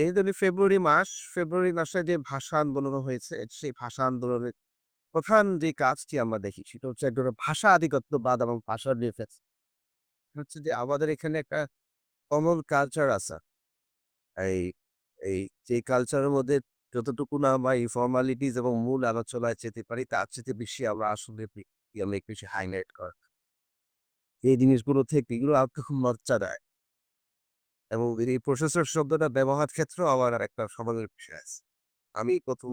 যেহেতু ফেব্রুয়ারি মাস, ফেব্রুয়ারি মাসে যে ভাষা আন্দোলন হয়েছে, সেই ভাষা আন্দোলনের প্রধান যে কাজটি আমরা দেখি সেটা হচ্ছে এক ধরনের ভাষা আধিপত্যবাদ এবং ভাষার ডিফেন্স। হচ্ছে যে আমাদের এখানে একটা কমন কালচার আছে। এই এই যে কালচারের মধ্যে যতটুকু না আমরা এই ফর্মালিটিস এবং মূল আলোচনায় যেতে পারি তার চেয়ে বেশি আমরা আসলে অনেক বেশি হাইলাইট করা। এই জিনিসগুলো থেকে এগুলো আমাকে খুব লজ্জা দেয়। এবং এই প্রসেসর শব্দটা ব্যবহার ক্ষেত্রেও আমার একটা সমালোচনার বিষয় আছে। আমি প্রথম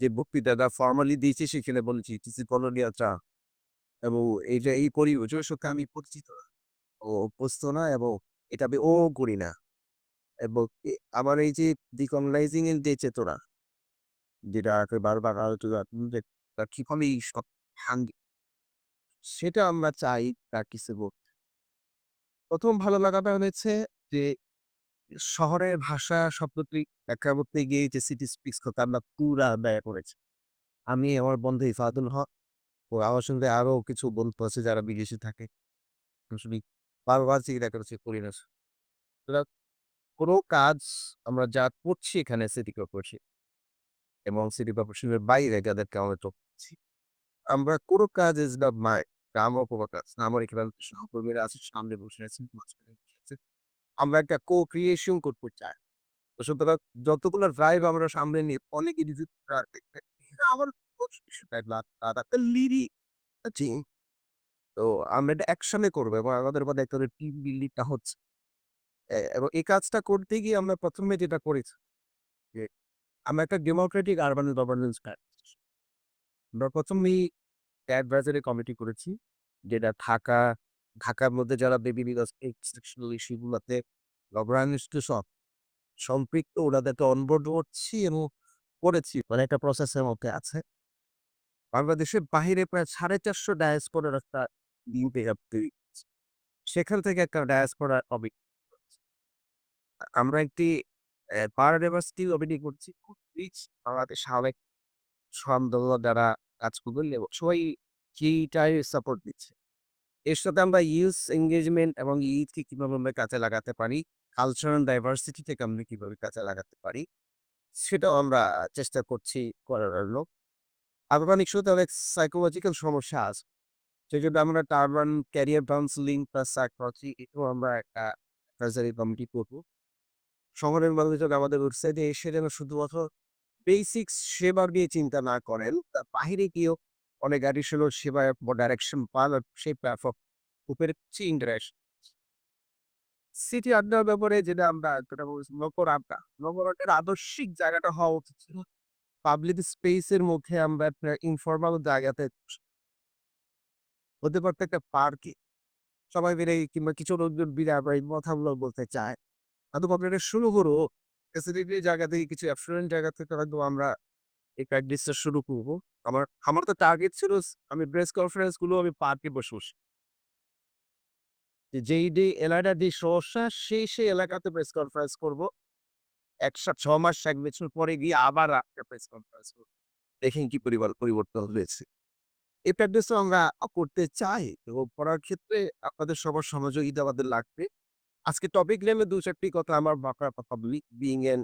যে বক্তৃতাটা ফর্মালি দিয়েছি সেখানে বলেছি ইট ইস এ কলোনিয়াল এবং এইটা এই পরিবেশের সাথে আমি পরিচিত না ও অভ্যস্ত না এবং এটা আমি ও করি না। এবং আমার এই যে ডিকলোনাইজিং এর যে চেতনা, যেটা বারবার আলোচনা যে কীভাবে এই সব ভাঙে, সেটা আমরা চাই প্র্যাকটিসে করতে। প্রথম ভালো লাগাটা হয়েছে যে শহরের ভাষা শব্দটি ব্যাখ্যা করতে গিয়ে যে সিটি স্পিক্স কথা আমরা পুরা ব্যয় করেছি। আমি আমার বন্ধু ইফাদুল হক, ও আমার সঙ্গে আরও কিছু বন্ধু আছে যারা বিদেশে থাকে। আসলে বারবার চিন্তা করেছি করি না। কোনো কাজ আমরা যা করছি এখানে সিটি কর্পোরেশন এবং সিটি কর্পোরেশনের বাইরে যাদেরকে আমরা করছি। আমরা কোনো কাজ ইজ নট মাই আমার কোনো কাজ আমার এখানে সহকর্মীরা আছে, সামনে বসে আছেন। আমরা একটা কো ক্রিয়েশন করতে চাই। তো সুতরাং যতগুলো ড্রাইভ আমরা সামনে নিয়ে অনেক ইডিজিট আমার একটা লিরিক তো আমরা এটা একসাথে করব এবং আমাদের মধ্যে একটা টিম বিল্ডিংটা হচ্ছে। এবং এই কাজটা করতে গিয়ে আমরা ১ম এ যেটা করেছি যে আমরা একটা ডেমোক্রেটিক আরবান গভর্নেন্স আমরা ১ম এই অ্যাডভাইজারি কমিটি করেছি। যেটা ঢাকা ঢাকার মধ্যে যারা বিভিন্ন এক্সেপশনাল ইস্যু গুলাতে গভর্নেন্স সব সম্পৃক্ত অনবোর্ড করছি এবং করেছি। মানে একটা প্রসেসের মধ্যে আছে। বাংলাদেশের বাহিরে প্রায় ৪৫০ ডায়াসপোরার একটা সেখান থেকে একটা ডায়াসপোরা কমিটি আমরা একটি বায়োডাইভার্সিটি কমিটি করছি। বাংলাদেশ সাবেক আন্দোলন যারা কাজ করবেন, সবাই সেইটাই সাপোর্ট দিচ্ছে। এর সাথে আমরা ইউথ এঙ্গেজমেন্ট এবং ইউথকে কীভাবে আমরা কাজে লাগাতে পারি, কালচারাল ডাইভার্সিটি থেকে আমরা কীভাবে কাজে লাগাতে পারি, সেটাও আমরা চেষ্টা করছি করার জন্য। আরবান ইস্যুতে অনেক সাইকোলজিক্যাল সমস্যা আছে। সেজন্য আমরা urban career counselling plus psychology এটাও আমরা একটা অ্যাডভাইজারি কমিটি করব। শহরের মানুষজন আমাদের ওয়েবসাইটে এসে যেন শুধুমাত্র বেসিক সেবা নিয়ে চিন্তা না করেন, তার বাহিরে গিয়েও অনেক অ্যাডিশনাল সেবায় ডাইরেকশন পান সেই প্ল্যাটফর্ম উপরে ইন্টারেকশন। সিটি আড্ডার ব্যাপারে যেটা আমরা যেটা বলছি নগর আড্ডা। নগর আড্ডার আদর্শিক জায়গাটা হওয়া উচিত পাবলিক স্পেস এর মধ্যে আমরা ইনফরমাল জায়গাতে হতে পারতো একটা পার্কে। সবাই মিলে কিংবা কিছু লোকজন আমরা এই কথাগুলো বলতে চায়। হয়তো এটা শুরু করো ফ্যাসিলিটি জায়গা থেকে কিছু অ্যাফ্লুয়েন্ট জায়গা থেকে হয়তো আমরা এই প্র্যাকটিসটা শুরু করব। আমার আমার তো টার্গেট ছিল আমি প্রেস কনফারেন্সগুলো আমি পার্কে বসে, বসে যেই ডে এলাকার যে সমস্যা সেই, সেই এলাকাতে প্রেস কনফারেন্স করব। ১ সা ৬ মাস এক বছর পরে গিয়ে আবার একটা প্রেস কনফারেন্স করব। দেখেন কি পরিবার পরিবর্তন হয়েছে। এই প্র্যাকটিসও আমরা করতে চাই এবং করার ক্ষেত্রে আপনাদের সবার সহযোগিতা আমাদের লাগবে। আজকে টপিক নেমে দু চারটি কথা আমার বাঁকা কথা বলি। Being an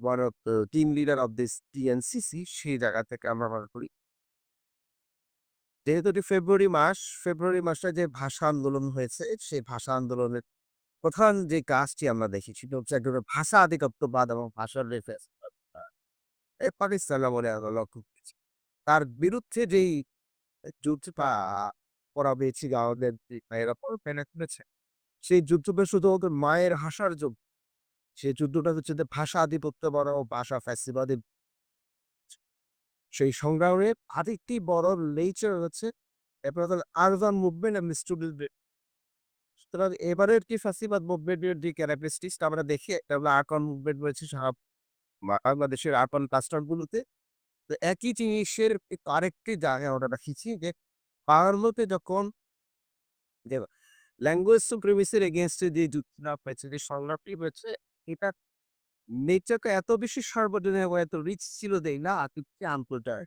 one of team leader of this TNCC সেই জায়গা থেকে আমরা মনে করি যেহেতু এটি ফেব্রুয়ারি মাস, ফেব্রুয়ারি মাসে যে ভাষা আন্দোলন হয়েছে সেই ভাষা আন্দোলনের প্রধান যে কাজটি আমরা দেখি সেটা হচ্ছে এক ধরনের ভাষা আধিপত্যবাদ এবং ভাষার রেফেস এই পাকিস্তান আমলে আমরা লক্ষ্য করেছি। তার বিরুদ্ধে যেই যুদ্ধটা করা হয়েছিল আমাদের ভাইয়েরা প্যানে করেছে সেই যুদ্ধটা শুধু মায়ের ভাষার যুদ্ধ। সেই যুদ্ধটা হচ্ছে ভাষা আধিপত্য বড় ভাষা ফ্যাসিবাদী সেই সংগ্রামের আরেকটি বড় নেচার হচ্ছে এরপর আরবান মুভমেন্ট স্টুডেন্ট সুতরাং এবারের কি যে আমরা দেখি একটা হলো মুভমেন্ট রয়েছে বাংলাদেশের তো একই জিনিসের আরেকটি জায়গায় আমরা দেখেছি যে বাংলোতে যখন ল্যাঙ্গুয়েজ সুপ্রিমেসির এগেইনস্টে যে যুদ্ধটা হয়েছে, যে সংগ্রামটি হয়েছে এটা নেচারকে এত বেশি সার্বজনীন এবং এত রিচ ছিল দেই না আতিথ্যে আন্তর্জার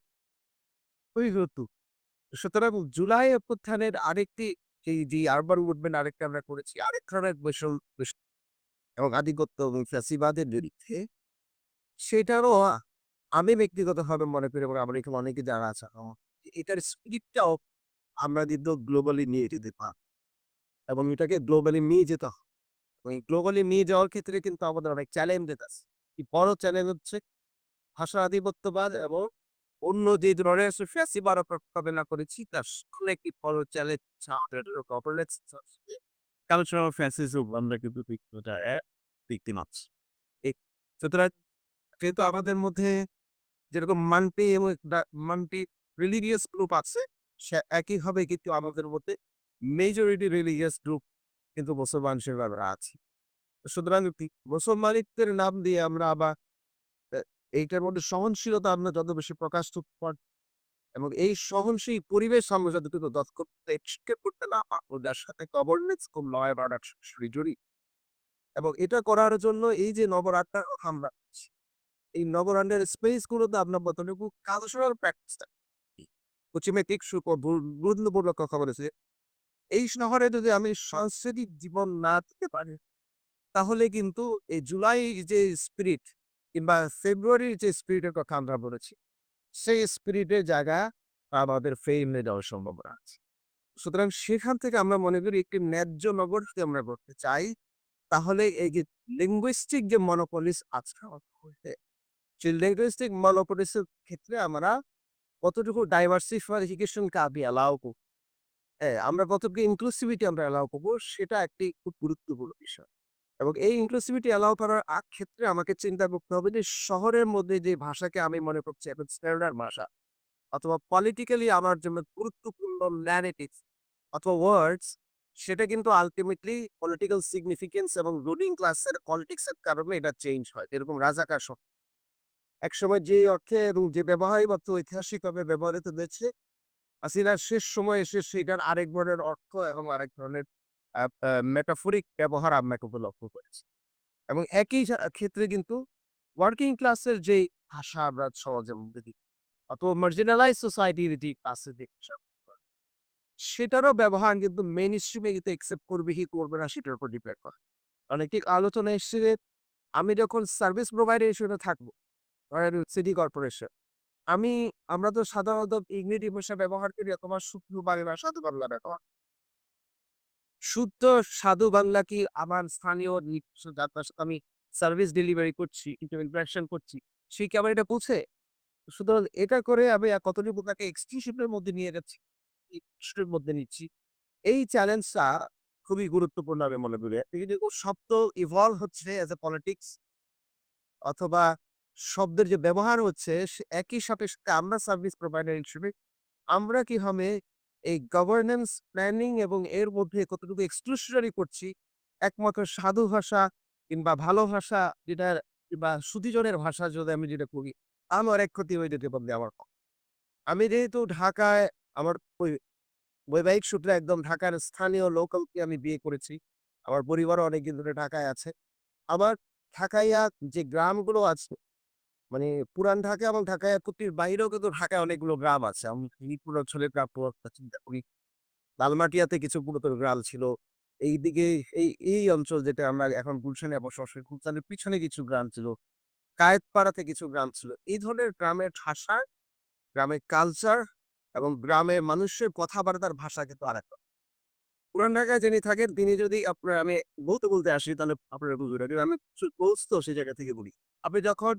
ওই হতো সুতরাং জুলাই অভ্যুত্থানের আরেকটি এই যে আরবান মুভমেন্ট আরেকটা আমরা করেছি, আরেক ধরনের বৈষম এবং আধিপত্য এবং ফ্যাসিবাদের বিরুদ্ধে, সেটারও আমি ব্যক্তিগতভাবে মনে করি এবং আমার এখানে অনেকে যারা আছে এটার স্পিরিটটাও আমরা কিন্তু গ্লোবালি নিয়ে যেতে পার এবং এটাকে গ্লোবালি নিয়ে যেতে হবে। এবং গ্লোবালি নিয়ে যাওয়ার ক্ষেত্রে কিন্তু আমাদের অনেক চ্যালেঞ্জেস আছে। বড় চ্যালেঞ্জ হচ্ছে? ভাষা আধিপত্যবাদ এবং অন্য যে ধরনের ফ্যাসিবাদ মোকাবেলা করেছি তার সামনে একটি বড় চ্যালেঞ্জ কালচারাল ফ্যাসিজম আমরা কিন্তু দেখতে পাচ্ছি সুতরাং যেহেতু আমাদের মধ্যে যেরকম মাল্টি এবং মাল্টি রিলিজিয়াস গ্রুপ আছে সে একইভাবে কিন্তু আমাদের মধ্যে মেজরিটি রিলিজিয়াস গ্রুপ কিন্তু মুসলমান হিসেবে আমরা আছি সুতরাং মুসলমানিত্বের নাম দিয়ে আমরা আবার এইটার মধ্যে সহনশীলতা আমরা যত বেশি প্রকাশ এবং এই সহনশীল পরিবেশ আমরা যতটুকু দক্ষ করতে করতে না সাথে গভর্নেন্স লয় বাড়ার জড়িত এবং এটা করার জন্য এই যে নবরাত্রার আমরা এই নবরান্ডের স্পেস গুলোতে আপনার কতটুকু কালচারাল প্র্যাকটিসটা পশ্চিমে ঠিক গুরুত্বপূর্ণ কথা বলেছে এই শহরে যদি আমি সাংস্কৃতিক জীবন না দিতে পারি, তাহলে কিন্তু এই জুলাই যে স্পিরিট কিংবা ফেব্রুয়ারির যে স্পিরিটের কথা আমরা বলেছি, সেই স্পিরিটের জায়গা আমাদের ফেমে যাওয়ার সম্ভাবনা আছে। সুতরাং সেখান থেকে আমরা মনে করি একটি ন্যায্য নগর যদি আমরা করতে চাই, তাহলে এই যে লিঙ্গুইস্টিক যে মনোপলিস আছে সেই লিঙ্গুইস্টিক মনোপলিসের ক্ষেত্রে আমরা কতটুকু ডাইভার্সিফিকেশনকে আমি অ্যালাউ করব হ্যাঁ আমরা কতটুকু ইনক্লুসিভিটি আমরা অ্যালাউ করব? সেটা একটি খুব গুরুত্বপূর্ণ বিষয়। এবং এই ইনক্লুসিভিটি অ্যালাউ করার আগ ক্ষেত্রে আমাকে চিন্তা করতে হবে যে, শহরের মধ্যে যে ভাষাকে আমি মনে করছি, এখন স্ট্যান্ডার্ড ভাষা অথবা পলিটিক্যালি আমার জন্য গুরুত্বপূর্ণ ন্যারেটিভ অথবা ওয়ার্ডস সেটা কিন্তু আলটিমেটলি পলিটিক্যাল সিগনিফিকেন্স এবং রুলিং ক্লাসের পলিটিক্সের কারণে এটা চেঞ্জ হয়। এরকম রাজাকার শব্দ একসময় যে অর্থে এবং যে ব্যবহারিক অর্থ ঐতিহাসিকভাবে ব্যবহৃত হয়েছে হাসিনার শেষ সময় এসে সেটার আরেক ধরনের অর্থ এবং আরেক ধরনের মেটাফরিক ব্যবহার আমরা কিন্তু লক্ষ্য করেছি। এবং একই ক্ষেত্রে কিন্তু ওয়ার্কিং ক্লাসের যে ভাষা আমরা সমাজের মধ্যে দিই, অথবা মার্জিনালাইজ সোসাইটির যে ক্লাসে সেটারও ব্যবহার কিন্তু মেন স্ট্রিমে কিন্তু একসেপ্ট করবে কি করবে না সেটার উপর ডিপেন্ড করে। অনেক আলোচনা এসছে আমি যখন সার্ভিস প্রোভাইডার হিসেবে থাকব সিটি কর্পোরেশন আমি, আমরা তো সাধারণত ইংরেজি ভাষা ব্যবহার করি অথবা শুদ্ধ বাংলা, সাধু বাংলা ব্যবহার শুদ্ধ সাধু বাংলা কি আমার স্থানীয় যার সাথে আমি সার্ভিস ডেলিভারি করছি ইন্টারাকশন করছি, সে কি আমার এটা বুঝে? সুতরাং এটা করে আমি কতটুকু তাকে এক্সক্লুসিভের মধ্যে নিয়ে যাচ্ছি এর মধ্যে নিচ্ছি, এই চ্যালেঞ্জটা খুবই গুরুত্বপূর্ণ আমি মনে করি। শব্দ ইভলভ হচ্ছে অ্যাজ এ পলিটিক্স অথবা শব্দের যে ব্যবহার হচ্ছে একই সাথে সাথে আমরা সার্ভিস প্রোভাইডার হিসেবে, আমরা কি হবে এই গভর্নেন্স প্ল্যানিং এবং এর মধ্যে কতটুকু এক্সক্লুশনারি করছি, একমাত্র সাধু ভাষা কিংবা ভালো ভাষা যেটা কিংবা সুতিজনের ভাষা যদি আমি যেটা করি, আমার এক ক্ষতি হয়ে যেতে পারবে আমার আমি যেহেতু ঢাকায়, আমার বৈ- বৈবাহিক সূত্রে একদম ঢাকার স্থানীয় লোকালকে আমি বিয়ে করেছি, আমার পরিবারও অনেকদিন ধরে ঢাকায় আছে। আবার ঢাকাইয়া যে গ্রামগুলো আছে মানে পুরান ঢাকা এবং ঢাকায় কুটির বাইরেও কিন্তু ঢাকায় অনেকগুলো গ্রাম আছে। আমি অঞ্চলের গ্রাম চিন্তা করি, লালমাটিয়াতে কিছু পুরাতন গ্রাম ছিল। এইদিকে, এই এই অঞ্চল যেটা আমরা এখন গুলশানে বসবাস করি গুলশানের পিছনে কিছু গ্রাম ছিল, কায়েতপাড়াতে কিছু গ্রাম ছিল। এই ধরনের গ্রামের ভাষা, গ্রামের কালচার এবং গ্রামের মানুষের কথাবার্তার ভাষা কিন্তু আরেকটা পুরান ঢাকায় যিনি থাকেন, তিনি যদি আপনার, আমি বলতে বলতে আসি, তাহলে আপনারা বুঝবেন। আমি বলতো সেই জায়গা থেকে বলি। আপনি যখন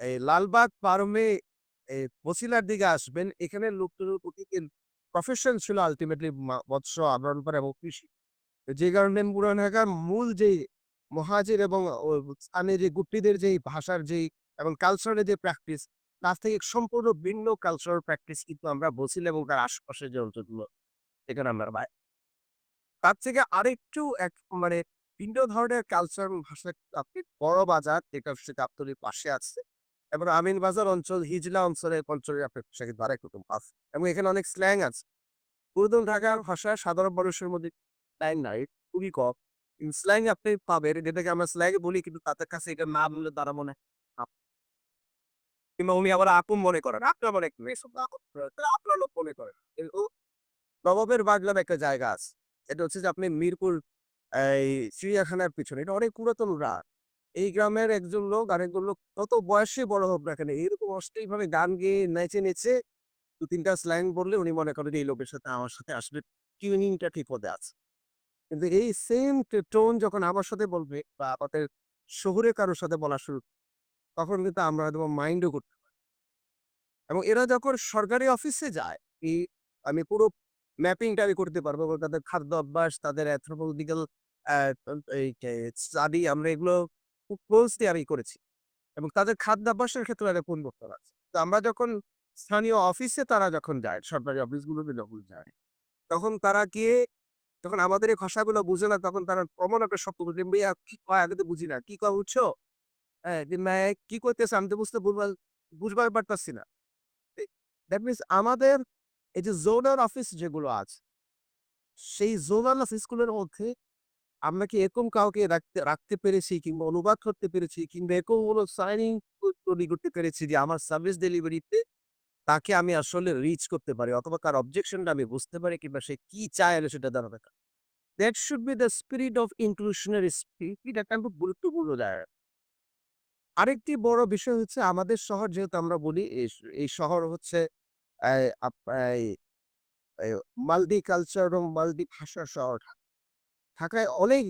এই লালবাগ, পারমে, এই বসিলার দিকে আসবেন। এখানে লোকজনের প্রতি প্রফেশন ছিল আলটিমেটলি মৎস্য আবরণ করা এবং কৃষি। যে কারণে পুরান ঢাকার মূল যে মহাজের এবং স্থানীয় যে গুপ্তিদের যে ভাষার যেই এবং কালচারের যে প্র্যাকটিস তার থেকে সম্পূর্ণ ভিন্ন কালচারাল প্র্যাকটিস কিন্তু আমরা বসিল এবং তার আশপাশের যে অঞ্চলগুলো এখানে আমরা পাই। তার থেকে আরেকটু এক মানে ভিন্ন ধরনের কালচার ভাষা আপনি বড় বাজার, যেটা হচ্ছে গাবতলির পাশে আছে। এবং আমিন বাজার অঞ্চল, হিজলা অঞ্চলের অঞ্চলে আপনার ভাষা কিন্তু আরেকটু আছে এবং এখানে অনেক স্ল্যাং আছে। পুরাতন ঢাকার ভাষা সাধারণ মানুষের মধ্যে স্ল্যাং নাই, খুবই কম। স্ল্যাং আপনি পাবেন, যেটাকে আমরা স্ল্যাং বলি, কিন্তু তাদের কাছে এটা না বললে তারা মনে কিংবা উনি আবার আপন মনে করেন আপনার মনে আপনার লোক মনে করেন নবাবের বাগলার একটা জায়গা আছে। এটা হচ্ছে যে আপনি মিরপুর, এই চিড়িয়াখানার পিছনে। এটা অনেক পুরাতন রাত। এই গ্রামের একজন লোক আরেকজন লোক কত বয়সে বড় হোক না কেন, এরকম অশ্লীলভাবে গান গেয়ে নেচে, নেচে দু তিনটা স্ল্যাং বললে উনি মনে করেন এই লোকের সাথে আমার সাথে আসলে টিউনিংটা ঠিক মতো আছে। কিন্তু এই সেম টোন যখন আমার সাথে বলবে বা আমাদের শহুরে কারোর সাথে বলা শুরু তখন কিন্তু আমরা হয়তোবা মাইন্ডও করতে পারি। এবং এরা যখন সরকারি অফিসে যায়, এই আমি পুরো ম্যাপিংটা আমি করতে পারব তাদের খাদ্য অভ্যাস, তাদের anthropological অ্যা এই যে স্টাডি আমরা এগুলো ক্লোজলি আমি করেছি। এবং তাদের খাদ্যাভ্যাসের ক্ষেত্রে একটা পরিবর্তন আছে। তো আমরা যখন স্থানীয় অফিসে তারা যখন যায়, সরকারি অফিসগুলোতে যখন যায়, তখন তারা গিয়ে যখন আমাদের এই ভাষাগুলো বুঝে না তখন তারা কমন একটা শব্দ বলে, "মিয়া কি কয় আমি তো বুঝি না। কি কয় বুঝছ?" হ্যাঁ, যে "মায়ে কি করতেছে আমি তো বুঝতে বুঝবার বুঝবার পারতাছি না।" দ্যাট মিনস আমাদের এই যে জোনাল অফিস যেগুলো আছে, সেই জোনাল অফিসগুলোর মধ্যে আমরা কি এরকম কাউকে রাখতে রাখতে পেরেছি কিংবা অনুবাদ করতে পেরেছি কিংবা এরকম কোনো সাইনিং তৈরি করতে পেরেছি যে আমার সার্ভিস ডেলিভারিতে তাকে আমি আসলে রিচ করতে পারি অথবা তার অবজেকশনটা আমি বুঝতে পারি কিংবা সে কি চায় আমি সেটা পারি। That should be the spirit of inclusionary spirit এটা খুব গুরুত্বপূর্ণ জায়গা। আরেকটি বড় বিষয় হচ্ছে আমাদের শহর যেহেতু আমরা বলি, এই শহর হচ্ছে মাল্টি কালচার এবং মাল্টি ভাষার শহর। ঢাকায় অনেক,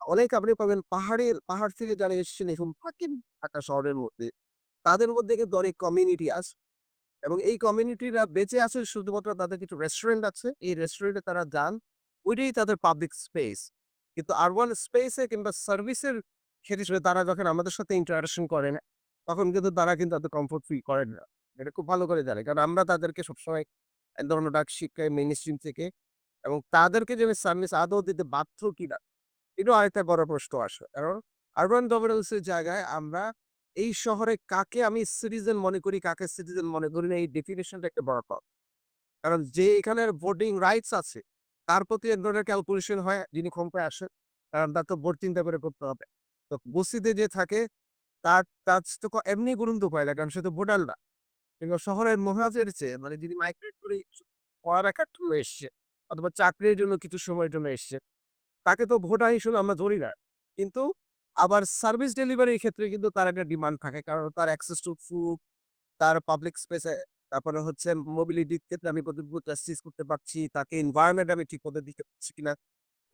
অনেক আপনি পাবেন পাহাড়ের পাহাড় থেকে যারা এসেছেন এখন ফাঁকিন ঢাকা শহরের মধ্যে। তাদের মধ্যে কিন্তু অনেক কমিউনিটি আছে। এবং এই কমিউনিটিরা বেঁচে আছে শুধুমাত্র তাদের কিছু রেস্টুরেন্ট আছে। এই রেস্টুরেন্টে তারা যান। ওইটাই তাদের পাবলিক স্পেস। কিন্তু আরবান স্পেসে কিংবা সার্ভিসের ক্ষেত্রে তারা যখন আমাদের সাথে ইন্টারাকশন করে না, তখন কিন্তু তারা কিন্তু এত কমফোর্ট ফিল করেন না। এটা খুব ভালো করে জানে। কারণ আমরা তাদেরকে সবসময় এক ধরনের ডাক শিক্ষায় মেইনস্ট্রিম থেকে এবং তাদেরকে যে সার্ভিস আদৌ দিতে বাধ্য কিনা, এটাও আরেকটা বড় প্রশ্ন আসে। কারণ আরবান গভর্নেন্স এর জায়গায় আমরা এই শহরে কাকে আমি সিটিজেন মনে করি, কাকে সিটিজেন মনে করি না এই ডেফিনিশনটা একটা বড় পার্ট। কারণ যে এখানের ভোটিং রাইটস আছে, তার প্রতি এক ধরনের ক্যালকুলেশন হয় যিনি ক্ষমতায় আসেন। কারণ তার তো ভোট চিন্তা করে করতে হবে। তো বস্তিতে যে থাকে তার তার তো এমনি গুরুত্ব পায় না কারণ সে তো ভোটার না। কিংবা শহরের মহাজের চেয়ে মানে যিনি মাইগ্রেট করে পড়ালেখার এসছে অথবা চাকরির জন্য কিছু সময়ের জন্য এসছে, তাকে তো ভোটার হিসেবে আমরা ধরি না। কিন্তু আবার সার্ভিস ডেলিভারির ক্ষেত্রে কিন্তু তার একটা ডিমান্ড থাকে। কারণ তার অ্যাক্সেস টু ফুড, তার পাবলিক স্পেসে তারপরে হচ্ছে মোবিলিটির ক্ষেত্রে আমি কতটুকু করতে পারছি, তাকে এনভায়রনমেন্ট আমি ঠিক মতো দিতে পারছি কিনা।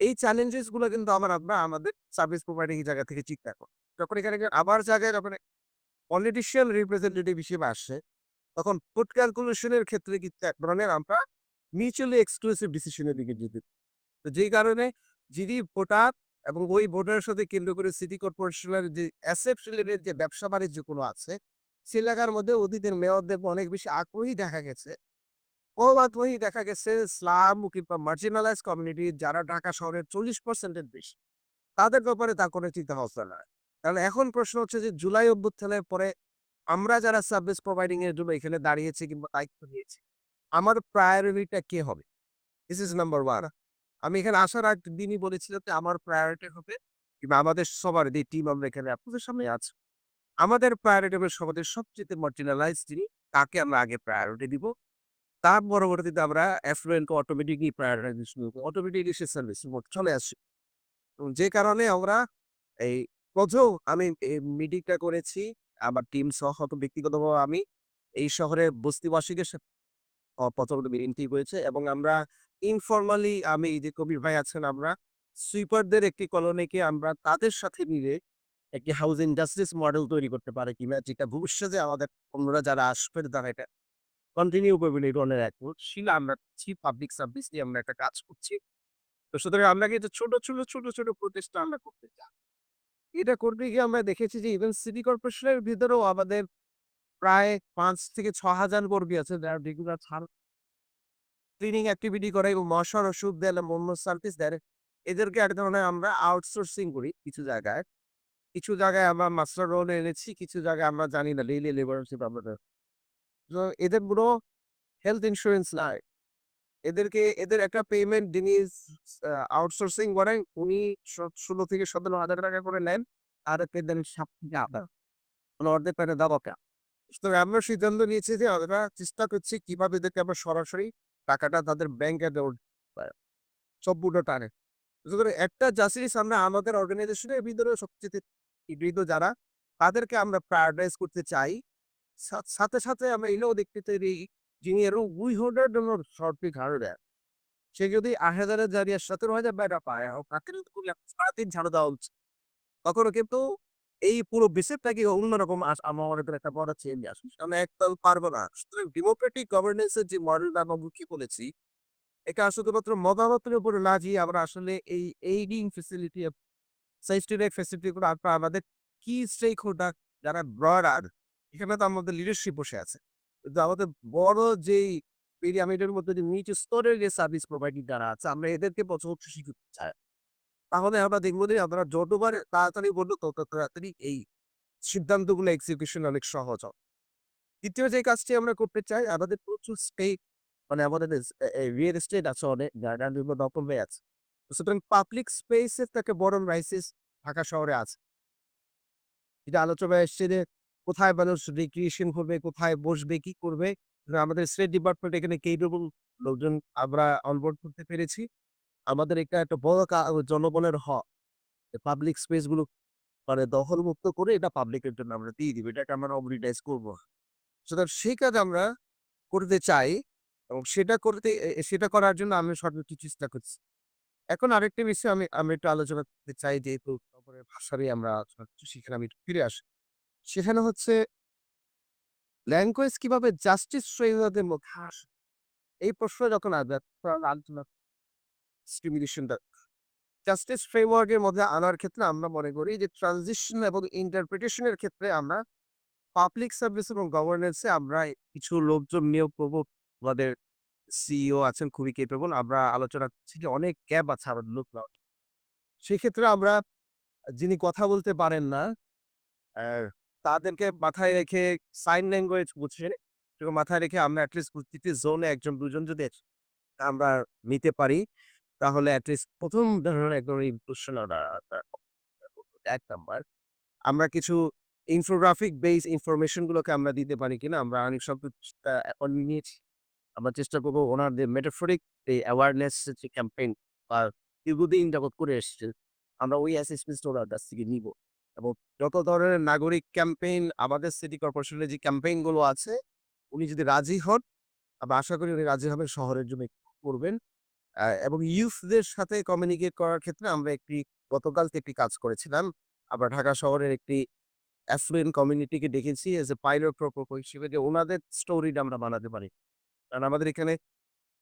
এই চ্যালেঞ্জেসগুলো কিন্তু আমার আমরা আমাদের সার্ভিস প্রোভাইডিং জায়গা থেকে চিন্তা করি। যখন এখানে আবার জায়গায় যখন পলিটিশিয়ান রিপ্রেজেন্টেটিভ হিসেবে আসে, তখন ফুড ক্যালকুলেশন এর ক্ষেত্রে কিন্তু এক ধরনের আমরা মিউচুয়ালি এক্সক্লুসিভ ডিসিশন এর দিকে যেতে তো যেই কারণে যিনি ভোটার এবং ওই ভোটারের সাথে কেন্দ্র করে সিটি কর্পোরেশনের যে অ্যাসেট রিলেটেড যে ব্যবসা বাণিজ্য কোনো আছে, সে এলাকার মধ্যে অতীতের মেয়রদের অনেক বেশি আগ্রহী দেখা গেছে। অবাধই দেখা গেছে স্লাম কিংবা মার্জিনালাইজ কমিউনিটি যারা ঢাকা শহরের চল্লিশ পার্সেন্টের বেশি। তাদের ব্যাপারে তার কোনো চিন্তা ভাবনা নাই। কারণ এখন প্রশ্ন হচ্ছে যে জুলাই অভ্যুত্থানের পরে আমরা যারা সার্ভিস প্রোভাইডিং এর জন্য এখানে দাঁড়িয়েছি কিংবা দায়িত্ব নিয়েছি, আমার প্রায়োরিটিটা কে হবে? দিস ইজ নাম্বার 1 আমি এখানে আসার আগ দিনই বলেছিলাম যে আমার প্রায়োরিটি হবে কিংবা আমাদের সবার যে টিম আমরা এখানে আপনাদের সামনে আছি। আমাদের প্রায়োরিটি হবে সমাজের সবচেয়ে মার্জিনালাইজ যিনি, তাকে আমরা আগে প্রায়োরিটি দিব। তার পরবর্তীতে আমরা অ্যাফ্লুয়েন্ট কে অটোমেটিকলি প্রায়োরিটাইজেশন করব। অটোমেটিকলি সে সার্ভিস চলে আসে। যে কারণে আমরা এই প্রথম আমি মিটিংটা করেছি আমার টিম সহ, ব্যক্তিগতভাবে আমি এই শহরের বস্তিবাসীদের অ মিটিংটি হয়েছে এবং আমরা ইনফরমালি আমি যে কবির ভাই আছেন আমরা সুইপারদের একটি কলোনিকে আমরা তাদের সাথে মিলে একটি হাউজিং জাস্টিস মডেল তৈরি করতে পারি কিনা যেটা ভবিষ্যতে আমাদের অন্যরা যারা আসবেন তারা এটা কন্টিনিউ করবেন এই ধরনের ছিল আমরা পাবলিক সার্ভিস নিয়ে আমরা একটা কাজ করছি। তো সুতরাং আমরা কিন্তু ছোট, ছোট, ছোট, ছোট প্রচেষ্টা আমরা করতে চাই। এটা করতে গিয়ে আমরা দেখেছি যে ইভেন সিটি কর্পোরেশনের ভিতরেও আমাদের প্রায় ৫ থেকে ৬,০০০ কর্মী আছে যারা রেগুলার ছাড় ক্লিনিং অ্যাক্টিভিটি করে এবং মশার ওষুধ দেয়, অন্য সার্ভিস দেয়। এদেরকে এক ধরনের আমরা আউটসোর্সিং করি কিছু জায়গায়। কিছু জায়গায় আমরা মাস্টার রোল এনেছি, কিছু জায়গায় আমরা জানি না ডেইলি লেবারশিপ আমাদের। এদের পুরো হেলথ ইন্স্যুরেন্স নাই। এদেরকে এদের একটা পেমেন্ট যিনি আউটসোর্সিং করেন উনি ষোলো থেকে সতেরো হাজার টাকা করে নেন। আর একটা দেন সাপ্তাহিক আদা। মানে অর্ধেক টাকা দেওয়া তো আমরা সিদ্ধান্ত নিয়েছি যে, আমরা চেষ্টা করছি কীভাবে এদেরকে আমরা সরাসরি টাকাটা তাদের ব্যাংকে যায়। সম্পূর্ণ টানে। সুতরাং একটা জাস্টিস আমরা আমাদের অর্গানাইজেশনের ভিতরে সবচেয়ে হৃদ যারা, তাদেরকে আমরা প্রায়োরিটাইজ করতে চাই সাথে সাথে আমরা এটাও দেখতে চাই যিনি এরও উই হোল্ডার জন্য শর্ট হারো দেয় সে যদি আট হাজারের জারিয়া সতেরো হাজার টাকা পায় হোক তাকে কিন্তু সারাদিন ঝাড়ু দেওয়া উচিত কখনো কিন্তু এই পুরো বিসেপটাকে অন্যরকম আস- আমার একটা বড় চেঞ্জ আসবে আমরা একদম পারব না। সুতরাং ডেমোক্রেটিক গভর্নেন্সের যে মডেল আমরা কি বলেছি, এটা শুধুমাত্র মতামতের উপরে না দিয়ে আমরা আসলে এই এইডিং ফেসিলিটি সেফটি ফেসিলিটি গুলো আমরা আমাদের কি স্টেক হোল্ডার যারা ব্রডার এখানে তো আমাদের লিডারশিপ বসে আছে। কিন্তু আমাদের বড় যেই পিরামিডের মধ্যে যে নিচু স্তরের যে সার্ভিস প্রোভাইডার যারা আছে, আমরা এদেরকে পছন্দ শিখতে চাই। তাহলে আমরা দেখব যে আমরা যতবার তাড়াতাড়ি বলব তত তাড়াতাড়ি এই সিদ্ধান্তগুলো এক্সিকিউশন অনেক সহজ হবে দ্বিতীয় যে কাজটি আমরা করতে চাই, আমাদের প্রচুর স্টেট মানে আমাদের রিয়েল এস্টেট আছে অনেক জায়গা বিভিন্ন রকমের আছে। সুতরাং পাবলিক স্পেসের থেকে বড় রাইসিস ঢাকা শহরে আছে। এটা আলোচনায় এসছে যে কোথায় মানুষ রিক্রিয়েশন করবে, কোথায় বসবে, কি করবে? আমাদের স্টেট ডিপার্টমেন্ট এখানে কেইডবল লোকজন আমরা অনবোর্ড করতে পেরেছি। আমাদের এটা একটা বড় জনগণের হক। পাবলিক স্পেসগুলো মানে দখলমুক্ত করে এটা পাবলিকের জন্য আমরা দিয়ে দিব। এটাকে আমরা অবরিটাইজ করব সুতরাং সেই কাজ আমরা করতে চাই এবং সেটা করতে সেটা করার জন্য আমি সর্বোচ্চ চেষ্টা করছি। এখন আরেকটা বিষয় আমি আমি একটু আলোচনা করতে চাই, যেহেতু তারপরে ভাষারই আমরা সেখানে আমি ফিরে আসি। সেখানে হচ্ছে ল্যাঙ্গুয়েজ কীভাবে জাস্টিস ফ্রেমওয়ার্কের মধ্যে আসে? এই প্রশ্ন যখন আসবে আলোচনা স্টিমুলেশনটা জাস্টিস ফ্রেমওয়ার্কের মধ্যে আনার ক্ষেত্রে আমরা মনে করি যে ট্রানজিশন এবং ইন্টারপ্রিটেশনের ক্ষেত্রে আমরা পাবলিক সার্ভিস এবং গভর্নেন্সে আমরা কিছু লোকজন নিয়োগ করব আমাদের সিইও আছেন, খুবই কেপেবল আমরা আলোচনা করছি যে, অনেক ক্যাব আছে আমাদের লোক। সেক্ষেত্রে আমরা যিনি কথা বলতে পারেন না তাদেরকে মাথায় রেখে সাইন ল্যাঙ্গুয়েজ বুঝে সেগুলো মাথায় রেখে আমরা অ্যাটলিস্ট প্রতিটি জোনে একজন, দুজন যদি আমরা নিতে পারি তাহলে প্রথম ধরনের একদম ইমপ্রেশন এক নাম্বার আমরা কিছু ইনফোগ্রাফিক বেস ইনফরমেশন গুলোকে আমরা দিতে পারি কিনা, আমরা অনেক সব এখন নিয়েছি। আমরা চেষ্টা করব ওনাদের মেটাফরিক এই অ্যাওয়ারনেস যে ক্যাম্পেইন বা দীর্ঘদিন যাবত করে এসছে, আমরা ওই অ্যাসেসমেন্ট ওনার কাছ থেকে নিব। এবং যত ধরনের নাগরিক ক্যাম্পেইন আমাদের সিটি কর্পোরেশনের যে ক্যাম্পেইনগুলো আছে, উনি যদি রাজি হন, আমরা আশা করি উনি রাজি হবেন, শহরের জন্য করবেন। এবং ইউথদের সাথে কমিউনিকেট করার ক্ষেত্রে আমরা একটি গতকাল গতকালকে একটি কাজ করেছিলাম। আমরা ঢাকা শহরের একটি অ্যাফ্লুয়েন্ট কমিউনিটিকে ডেকেছি এজ এ পাইলট প্রকল্প হিসেবে যে ওনাদের স্টোরিটা আমরা বানাতে পারি। কারণ আমাদের এখানে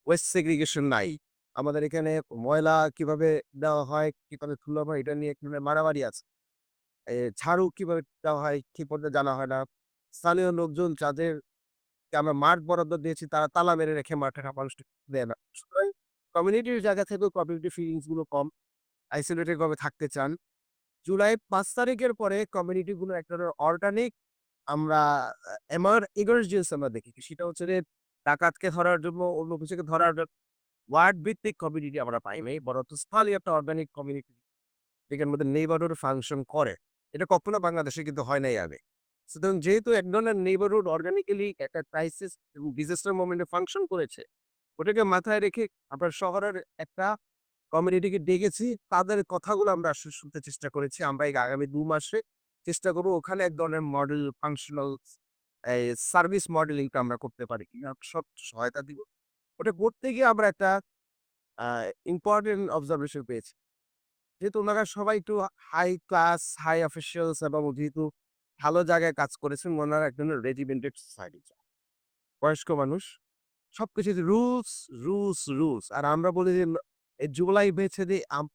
ওয়েস্ট সেগ্রিগেশন নাই। আমাদের এখানে ময়লা কীভাবে দেওয়া হয়, কীভাবে তুলা হয়, এটা নিয়ে কীভাবে মারামারি আছে। ঝাড়ু কীভাবে দেওয়া হয়, ঠিক মতো জানা হয় না। স্থানীয় লোকজন যাদের আমরা মাঠ বরাদ্দ দিয়েছি, তারা তালা মেরে রেখে মাঠে মানুষ দেয় না। কমিউনিটির জায়গা থেকেও কমিউনিটি ফিলিংসগুলো কম। আইসোলেটেড ভাবে থাকতে চান। জুলাই পাঁচ তারিখের পরে কমিউনিটি গুলো একটা অর্গানিক আমরা এমার ইগার্জিয়াস আমরা দেখি। সেটা হচ্ছে যে, ডাকাতকে ধরার জন্য, অন্য কিছুকে ধরার জন্য ওয়ার্ড ভিত্তিক কমিউনিটি আমরা পাই নাই বরং স্থানীয় একটা অর্গানিক কমিউনিটি যেখানের মধ্যে নেইবারহুড ফাংশন করে। এটা কখনো বাংলাদেশে কিন্তু হয় নাই আগে। সুতরাং যেহেতু এক ধরনের নেইবারহুড অর্গানিক্যালি একটা ক্রাইসিস এবং ডিজাস্টার মোমেন্টে ফাংশন করেছে ওটাকে মাথায় রেখে আমরা শহরের একটা কমিউনিটিকে ডেকেছি। তাদের কথাগুলো আমরা আসলে শুনতে চেষ্টা করেছি। আমরা এই আগামী দু মাসে চেষ্টা করব ওখানে এক ধরনের মডেল ফাংশনাল সার্ভিস মডেলিংটা আমরা করতে পারি। সব সহায়তা দিব। ওটা করতে গিয়ে আমরা একটা ইম্পর্টেন্ট অবজারভেশন পেয়েছি। যেহেতু ওনারা সবাই একটু হাই ক্লাস হাই অফিসিয়ালস এবং যেহেতু ভালো জায়গায় কাজ করেছেন, ওনারা একজন রেজিমেন্টেড সোসাইটি বয়স্ক মানুষ। সবকিছু রুলস রুলস রুলস আর আমরা বলি যে জুলাই বেছে আম-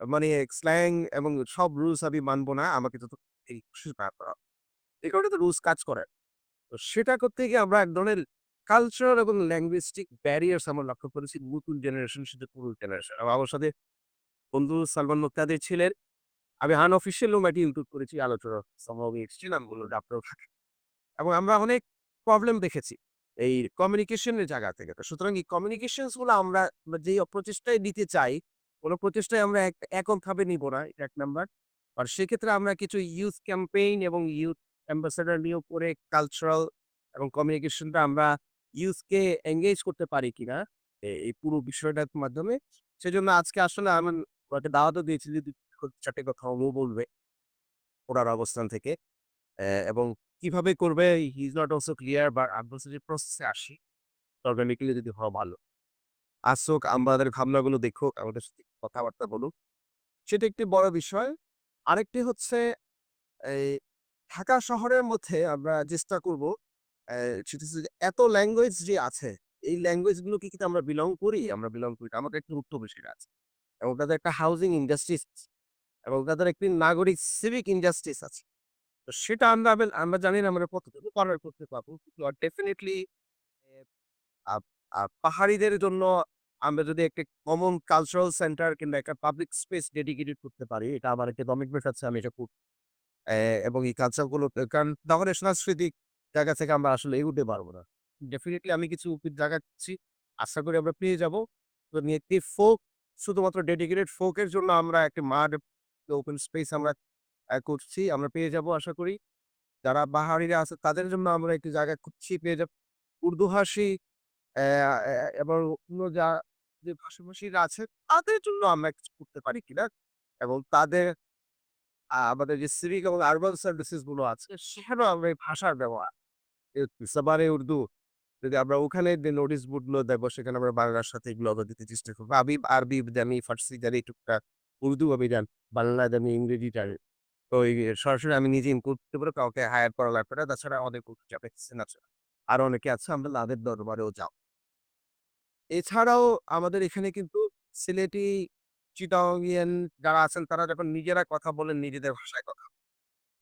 মানে স্ল্যাং এবং সব রুলস আমি মানবো না, আমাকে তো এই এই কারণে তো রুলস কাজ করে। তো সেটা করতে গিয়ে আমরা এক ধরনের কালচার এবং ল্যাঙ্গুয়েস্টিক ব্যারিয়ার্স আমরা লক্ষ্য করেছি নতুন জেনারেশন সাথে পুরো জেনারেশন আমার সাথে বন্ধু সালমান মুক্তাদের ছিলেন। আমি আন অফিসিয়াল রুম ইনক্লুড করেছি, আলোচনা সম্ভব এক্সচেঞ্জ নামগুলো আপনারও থাকে এবং আমরা অনেক প্রবলেম দেখেছি। এই কমিউনিকেশনের জায়গা থেকে সুতরাং এই কমিউনিকেশনসগুলো আমরা যেই প্রচেষ্টায় নিতে চাই, কোনো প্রচেষ্টায় আমরা এক, এককভাবে নিব না, এক নাম্বার আর সেক্ষেত্রে আমরা কিছু ইউথ ক্যাম্পেইন এবং ইউথ অ্যাম্বাসেডার নিয়োগ করে কালচারাল এবং কমিউনিকেশনটা আমরা ইউথকে এঙ্গেজ করতে পারি কিনা এই পুরো বিষয়টার মাধ্যমে সেজন্য আজকে আসলে আমার ওনাকে দাওয়াতও দিয়েছি যে ২-৪ কথা ও বলবে। ওনার অবস্থান থেকে। এবং কীভাবে করবে ইস নট অলসো ক্লিয়ার আমি বলছি যে আসি। অর্গানিক্যালি যদি হয় ভালো। আসুক আমাদের ভাবনাগুলো দেখুক, আমাদের সাথে কথাবার্তা বলুক। সেটা একটি বড় বিষয়। আরেকটি হচ্ছে এই ঢাকা শহরের মধ্যে আমরা চেষ্টা করব সেটা এত ল্যাঙ্গুয়েজ যে আছে, এই ল্যাঙ্গুয়েজ গুলোকে কি আমরা বিলং করি? আমরা বিলং করি। আমাদের একটি উত্তরপ্রদেশের আছে। এবং তাদের একটা হাউজিং ইন্ডাস্ট্রিজ এবং তাদের একটি নাগরিক সিভিক ইন্ডাস্ট্রিজ আছে। তো সেটা আমরা আমরা জানি না আমরা কতটুকু কভার করতে পারব। ডেফিনিটলি পাহাড়িদের জন্য আমরা যদি একটা কমন কালচারাল সেন্টার কিংবা একটা পাবলিক স্পেস ডেডিকেটেড করতে পারি, এটা আমার একটা কমিটমেন্ট আছে আমি এটা। অ্যা এবং এই কালচারগুলো কারণ তাহলে সাংস্কৃতিক জায়গা থেকে আমরা আসলে এগুতে পারব না। ডেফিনেটলি আমি কিছু জায়গা খুঁজছি। আশা করি আমরা পেয়ে যাব তো নিয়ে ফোক শুধুমাত্র ডেডিকেটেড ফোকের জন্য আমরা একটা মাঠ ওপেন স্পেস আমরা করছি। আমরা পেয়ে যাব আশা করি। যারা বাহারিরা আছে তাদের জন্য আমরা একটি জায়গা খুঁজছি পেয়ে যাব। উর্দুভাষী এবং অন্য যা যে ভাষাভাষীরা আছে তাদের জন্য আমরা কিছু করতে পারি কিনা এবং তাদের আমাদের যে সিভিক এবং আরবান সার্ভিসেসগুলো আছে সেখানেও আমরা এই ভাষার ব্যবহার উর্দু যদি আমরা ওখানে যে নোটিশ বোর্ডগুলো দেব সেখানে আমরা বাংলার সাথে এগুলো দিতে চেষ্টা করব। আমি আরবি জানি, ফার্সি জানি টুকটাক, উর্দু আমি জানি, বাংলা জানি, ইংরেজি জানি। তো এই সরাসরি আমি নিজে ইনপুট করতে পারব কাউকে হায়ার করা লাগবে না। তাছাড়া অনেক আছে। আরও অনেকে আছে আমরা তাদের দরবারেও যাব। এছাড়াও আমাদের এখানে কিন্তু সিলেটি, চিটাগংইয়ান যারা আছেন তারা যখন নিজেরা কথা বলেন নিজেদের ভাষায় কথা।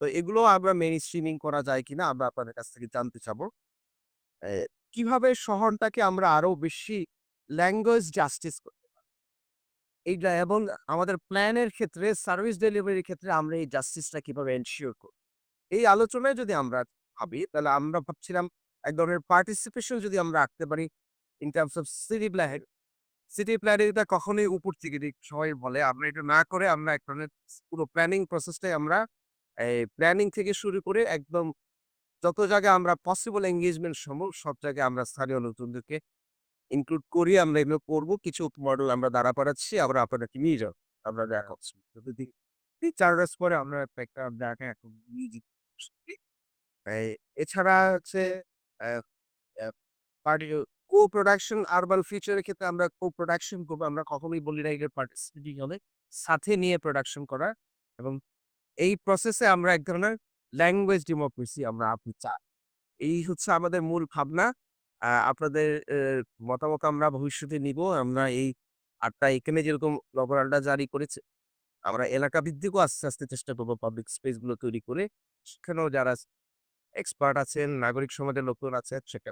তো এগুলো আমরা মেন স্ট্রিমিং করা যায় কিনা আমরা আপনাদের কাছ থেকে জানতে চাবো। কীভাবে শহরটাকে আমরা আরও বেশি ল্যাঙ্গুয়েজ জাস্টিস পারি? এইটা এবং আমাদের প্ল্যানের ক্ষেত্রে, সার্ভিস ডেলিভারির ক্ষেত্রে আমরা এই জাস্টিসটা কীভাবে এনশিওর করব? এই আলোচনায় যদি আমরা ভাবি, তাহলে আমরা ভাবছিলাম এক ধরনের পার্টিসিপেশন যদি আমরা রাখতে পারি in terms of city plan city planning টা কখনোই উপর থেকে সবাই বলে আমরা এটা না করে আমরা এক ধরনের পুরো প্ল্যানিং প্রসেসটাই আমরা এই প্ল্যানিং থেকে শুরু করে একদম যত জায়গায় আমরা পসিবল এঙ্গেজমেন্ট সম্ভব, সব জায়গায় আমরা স্থানীয় লোকজনদেরকে ইনক্লুড করি আমরা এগুলো করব। কিছু মডেল আমরা দাঁড়া করাচ্ছি আবার আপনাদেরকে নিয়ে যাব। আমরা দেখা হচ্ছে। যদি ৩-৪ মাস পরে আমরা একটা জায়গায় এখন এছাড়া হচ্ছে পার্টি কো-প্রোডাকশন আরবান ফিউচার এর ক্ষেত্রে আমরা কো-প্রোডাকশন করব আমরা কখনোই বলি না এগুলো পার্টিসিপেটিং হবে। সাথে নিয়ে প্রোডাকশন করা এবং এই প্রসেসে আমরা এক ধরনের ল্যাঙ্গুয়েজ ডেমোক্রেসি আমরা আপনি চাই। এই হচ্ছে আমাদের মূল ভাবনা। আপনাদের মতামত আমরা ভবিষ্যতে নিব। আমরা এই আড্ডা এখানে যেরকম মেমোরান্ডা জারি করেছে, আমরা এলাকা ভিত্তিকও আস্তে, আস্তে চেষ্টা করব পাবলিক স্পেসগুলো তৈরি করে সেখানেও যারা এক্সপার্ট আছেন, নাগরিক সমাজের লোকজন আছেন সেটা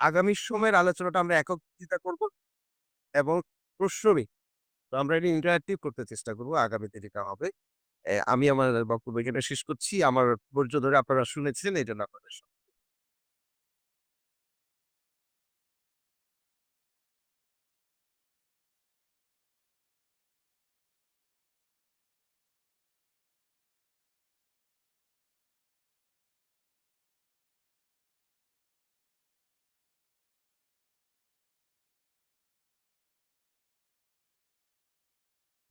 আগামী সময়ের আলোচনাটা আমরা একত্রিত করব এবং প্রশ্নবিক তো আমরা এটা ইন্টারেক্টিভ করতে চেষ্টা করব আগামীতে যেটা হবে। আমি আমার বক্তব্য এখানে শেষ করছি। আমার ধৈর্য ধরে আপনারা শুনেছেন এই জন্য আপনাদের